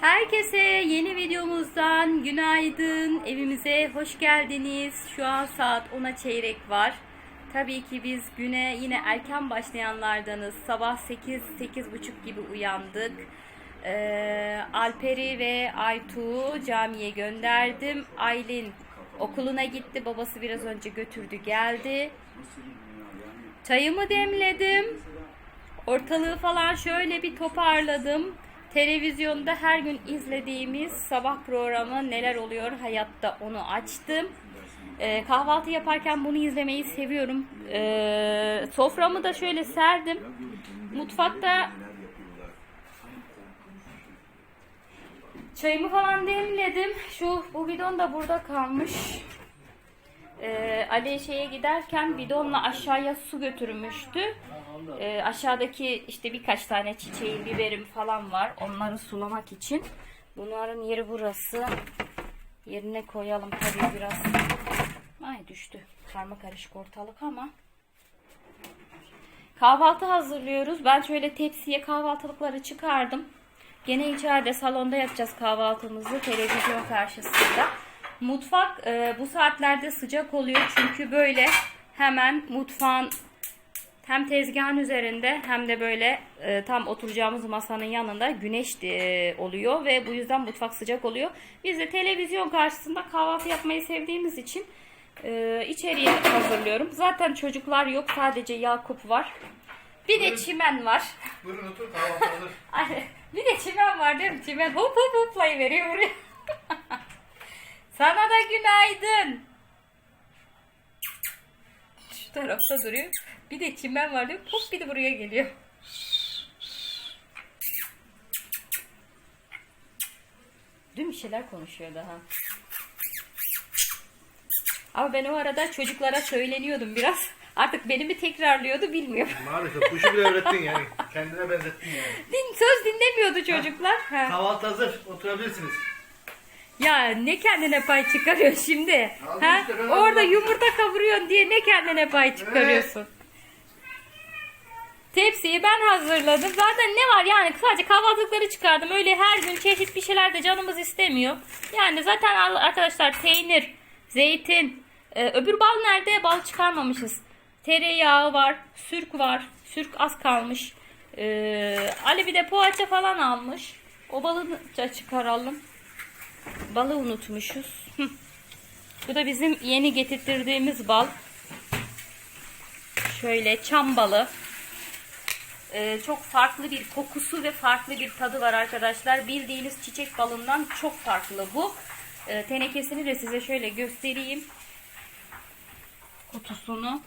Herkese yeni videomuzdan günaydın. Evimize hoş geldiniz. Şu an saat 10'a çeyrek var. Tabii ki biz güne yine erken başlayanlardanız. Sabah 8 buçuk gibi uyandık. Ee, Alper'i ve Aytuğ'u camiye gönderdim. Aylin okuluna gitti. Babası biraz önce götürdü geldi. Çayımı demledim. Ortalığı falan şöyle bir toparladım. Televizyonda her gün izlediğimiz sabah programı neler oluyor hayatta onu açtım. Ee, kahvaltı yaparken bunu izlemeyi seviyorum. Ee, soframı da şöyle serdim. Mutfakta çayımı falan demledim. Şu bu bidon da burada kalmış. Ee, Ali şeye giderken bidonla aşağıya su götürmüştü. Ee, aşağıdaki işte birkaç tane çiçeği, biberim falan var. Onları sulamak için. Bunların yeri burası. Yerine koyalım tabii biraz. Ay düştü. Karma karışık ortalık ama. Kahvaltı hazırlıyoruz. Ben şöyle tepsiye kahvaltılıkları çıkardım. Gene içeride salonda yapacağız kahvaltımızı televizyon karşısında. Mutfak e, bu saatlerde sıcak oluyor çünkü böyle hemen mutfağın hem tezgahın üzerinde hem de böyle e, tam oturacağımız masanın yanında güneş e, oluyor ve bu yüzden mutfak sıcak oluyor. Biz de televizyon karşısında kahvaltı yapmayı sevdiğimiz için e, içeriye hazırlıyorum. Zaten çocuklar yok sadece Yakup var. Bir de çimen var. Buyurun otur kahvaltı hazır. Ay, bir de çimen var değil mi? Çimen hop hop hoplayıveriyor buraya. Sana da günaydın. Şu tarafta duruyor. Bir de çimen var diyor. Hop bir de buraya geliyor. Dün bir şeyler konuşuyor daha. Ama ben o arada çocuklara söyleniyordum biraz. Artık beni mi tekrarlıyordu bilmiyorum. Maalesef kuşu bile öğrettin yani. Kendine benzettin yani. Din, söz dinlemiyordu çocuklar. Ha. Kahvaltı hazır. Oturabilirsiniz. Ya ne kendine pay çıkarıyor şimdi? Aldım Ha? işte, ben Orada aldım. yumurta kavuruyorsun diye ne kendine pay çıkarıyorsun? Tepsiyi ben hazırladım. Zaten ne var yani sadece kahvaltılıkları çıkardım. Öyle her gün çeşit bir şeyler de canımız istemiyor. Yani zaten al- arkadaşlar peynir, zeytin, e, öbür bal nerede? Bal çıkarmamışız. Tereyağı var, sürk var. Sürk az kalmış. E, Ali bir de poğaça falan almış. O balı da çıkaralım. Balı unutmuşuz. Bu da bizim yeni getirttirdiğimiz bal. Şöyle çam balı. Ee, çok farklı bir kokusu ve farklı bir tadı var arkadaşlar. Bildiğiniz çiçek balından çok farklı bu. Ee, tenekesini de size şöyle göstereyim. Kutusunu.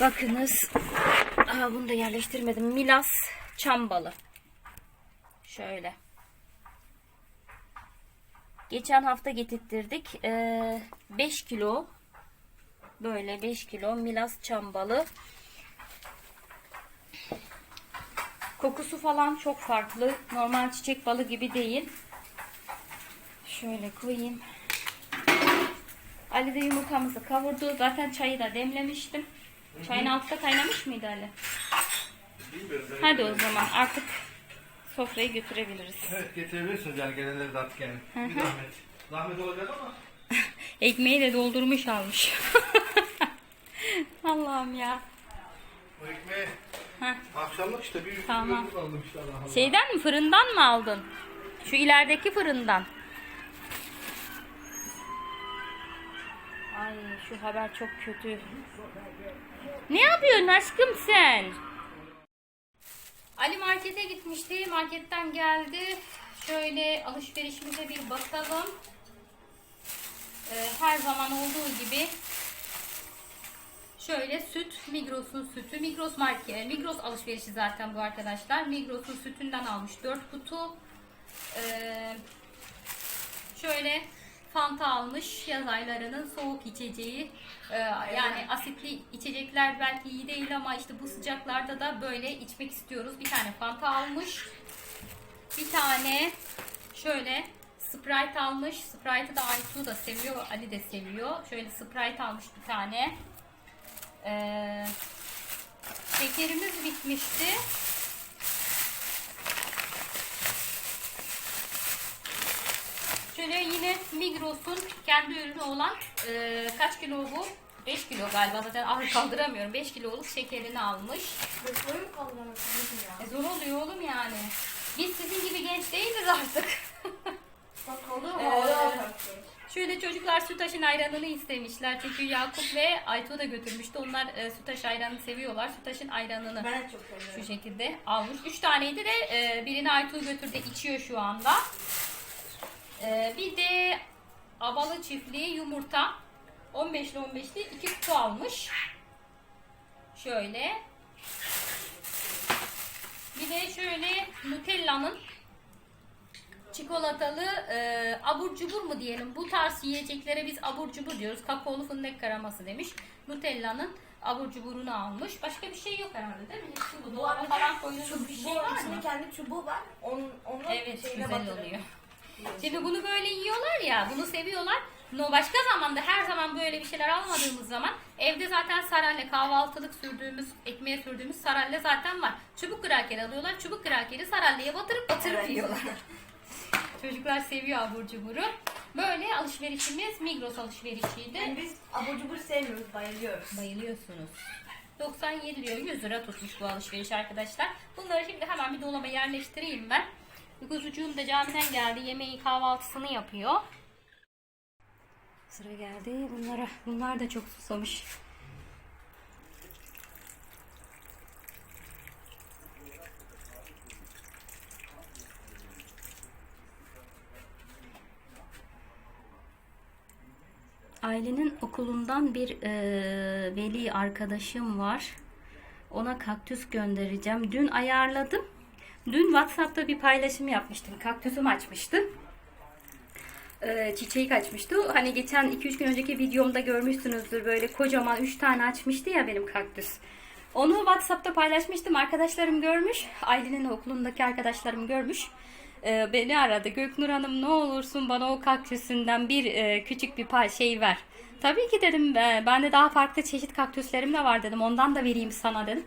Bakınız. Aa, bunu da yerleştirmedim. Milas çam balı. Şöyle. Geçen hafta getirttirdik. 5 kilo böyle 5 kilo Milas çam balı. Kokusu falan çok farklı. Normal çiçek balı gibi değil. Şöyle koyayım. Ali de yumurtamızı kavurdu. Zaten çayı da demlemiştim. Çayın altı da kaynamış mıydı Ali? Hadi o zaman artık sofrayı götürebiliriz. Evet getirebilirsiniz yani gelenleri de artık yani. Bir zahmet. Zahmet olacak ama. Ekmeği de doldurmuş almış. Allah'ım ya. Bu ekmeği Heh. akşamlık işte bir Tamam. bir aldım işte Allah Allah. Şeyden mi fırından mı aldın? Şu ilerideki fırından. Ay şu haber çok kötü. Ne yapıyorsun aşkım sen? Ali markete gitmişti. Marketten geldi. Şöyle alışverişimize bir bakalım. Ee, her zaman olduğu gibi Şöyle süt, Migros'un sütü. Migros marke, Migros alışverişi zaten bu arkadaşlar. Migros'un sütünden almış 4 kutu. Ee, şöyle Fanta almış yaz aylarının soğuk içeceği. Ee, yani asitli içecekler belki iyi değil ama işte bu sıcaklarda da böyle içmek istiyoruz. Bir tane Fanta almış. Bir tane şöyle Sprite almış. Sprite'ı da Aytu da seviyor. Ali de seviyor. Şöyle Sprite almış bir tane. Ee, şekerimiz bitmişti. Yine Migros'un kendi ürünü olan e, kaç kilo bu? 5 kilo galiba zaten ağır kaldıramıyorum. 5 kiloluk şekerini almış. Mi kaldıramazsın ya? E, zor oluyor oğlum yani. Biz sizin gibi genç değiliz artık. Bak kaldı mı? Ee, Şöyle çocuklar sütaşın ayranını istemişler. Çünkü Yakup ve Aytu da götürmüştü. Onlar e, sütaş ayranını seviyorlar. Sütaşın ayranını Ben çok şu seviyorum. şekilde almış. Üç taneydi de e, birini Aytu götürdü içiyor şu anda. E, bir de abalı çiftliği yumurta 15'li 15'li 2 kutu almış. Şöyle. Bir de şöyle Nutella'nın çikolatalı e, abur cubur mu diyelim. Bu tarz yiyeceklere biz abur cubur diyoruz. Kakaolu fındık karaması demiş. Nutella'nın abur cuburunu almış. Başka bir şey yok herhalde değil mi? Hepsi bu. Dolaba falan koyduğumuz bir şey var mı? kendi çubuğu var. Onun, onu Evet şeyine güzel batırıyor. oluyor. Şimdi bunu böyle yiyorlar ya, bunu seviyorlar. No başka zamanda her zaman böyle bir şeyler almadığımız zaman evde zaten saralle kahvaltılık sürdüğümüz, ekmeğe sürdüğümüz saralle zaten var. Çubuk kraker alıyorlar. Çubuk krakeri saralleye batırıp batırıp yiyorlar. Çocuklar seviyor abur cuburu. Böyle alışverişimiz Migros alışverişiydi. Yani biz abur cubur sevmiyoruz, bayılıyoruz. Bayılıyorsunuz. 97 lira 100 lira tutmuş bu alışveriş arkadaşlar. Bunları şimdi hemen bir dolaba yerleştireyim ben. Kuzucuğum da camiden geldi. Yemeği kahvaltısını yapıyor. Sıra geldi bunlara. Bunlar da çok susamış. Ailenin okulundan bir e, veli arkadaşım var. Ona kaktüs göndereceğim. Dün ayarladım. Dün WhatsApp'ta bir paylaşım yapmıştım. Kaktüsümü açmıştım. E, çiçeği açmıştı. Hani geçen 2-3 gün önceki videomda görmüşsünüzdür. Böyle kocaman 3 tane açmıştı ya benim kaktüs. Onu WhatsApp'ta paylaşmıştım. Arkadaşlarım görmüş. Ailenin okulundaki arkadaşlarım görmüş. Ee, beni aradı. Göknur Hanım ne olursun bana o kaktüsünden bir e, küçük bir par şey ver. Tabii ki dedim. E, bende daha farklı çeşit kaktüslerim de var dedim. Ondan da vereyim sana dedim.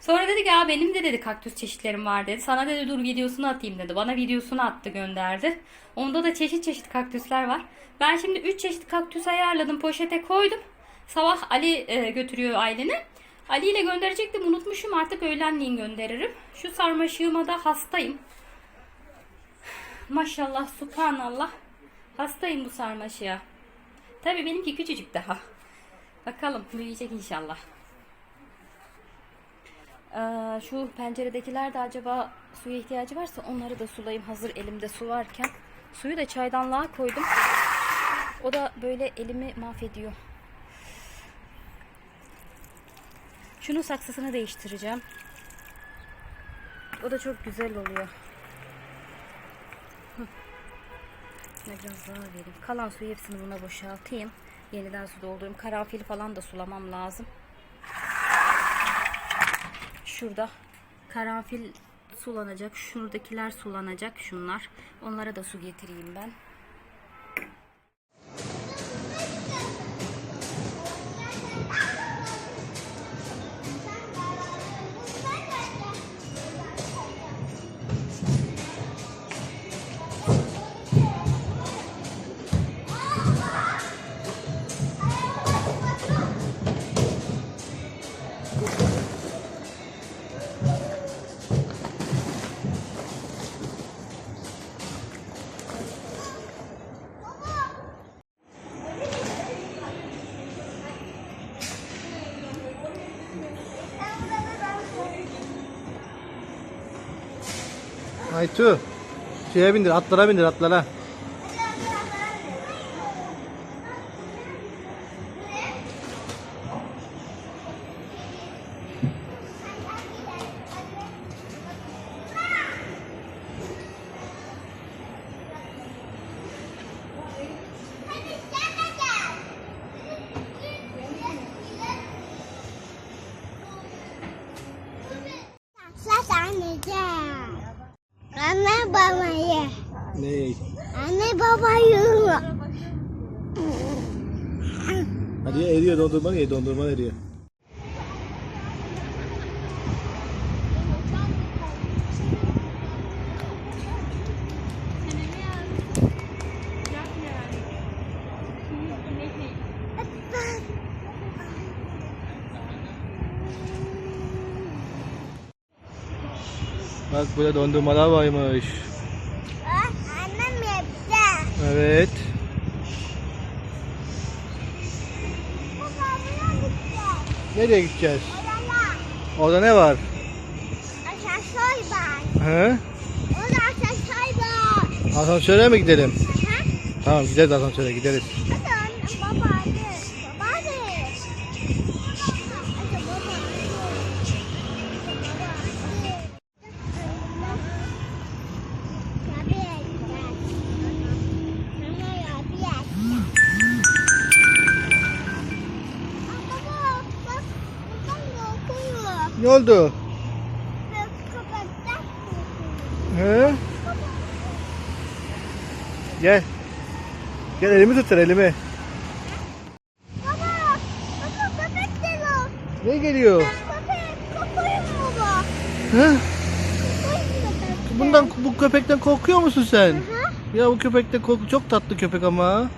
Sonra dedi ki benim de dedi kaktüs çeşitlerim var dedi. Sana dedi dur videosunu atayım dedi. Bana videosunu attı gönderdi. Onda da çeşit çeşit kaktüsler var. Ben şimdi 3 çeşit kaktüs ayarladım. Poşete koydum. Sabah Ali e, götürüyor aileni. Ali ile gönderecektim unutmuşum artık öğlenleyin gönderirim. Şu sarmaşığıma da hastayım. Maşallah subhanallah. Hastayım bu sarmaşığa. Tabii benimki küçücük daha. Bakalım büyüyecek inşallah. Ee, şu penceredekiler de acaba suya ihtiyacı varsa onları da sulayayım. Hazır elimde su varken. Suyu da çaydanlığa koydum. O da böyle elimi mahvediyor. Şunun saksısını değiştireceğim. O da çok güzel oluyor. Ne biraz daha vereyim. Kalan suyu hepsini buna boşaltayım. Yeniden su doldurayım. Karanfil falan da sulamam lazım. Şurada karanfil sulanacak. Şuradakiler sulanacak. Şunlar. Onlara da su getireyim ben. Aytu. Şeye bindir, atlara bindir, atlara. Hadi eriyor dondurma eriyor dondurma eriyor. Bak burada dondurmalar varmış. Annem yaptı. Evet. Nereye gideceğiz? Oraya. Orada ne var? Asansör var. Hı? Orada asansör var. Asansöre mi gidelim? Ha? Tamam gideriz asansöre gideriz. Ne oldu? Hı? Gel. Gel elimi tut sen, elimi. Baba, baba köpek geliyor. Ne geliyor? Hı? Köpek? Bundan bu köpekten korkuyor musun sen? Hı? Ya bu köpek de korku çok tatlı köpek ama.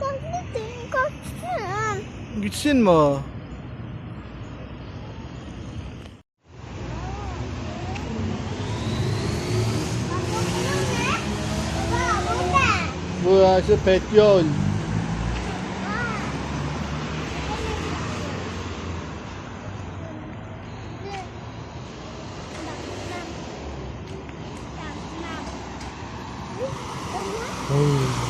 Tatlı değil. Gitsin mi o? burası petrol. Oh.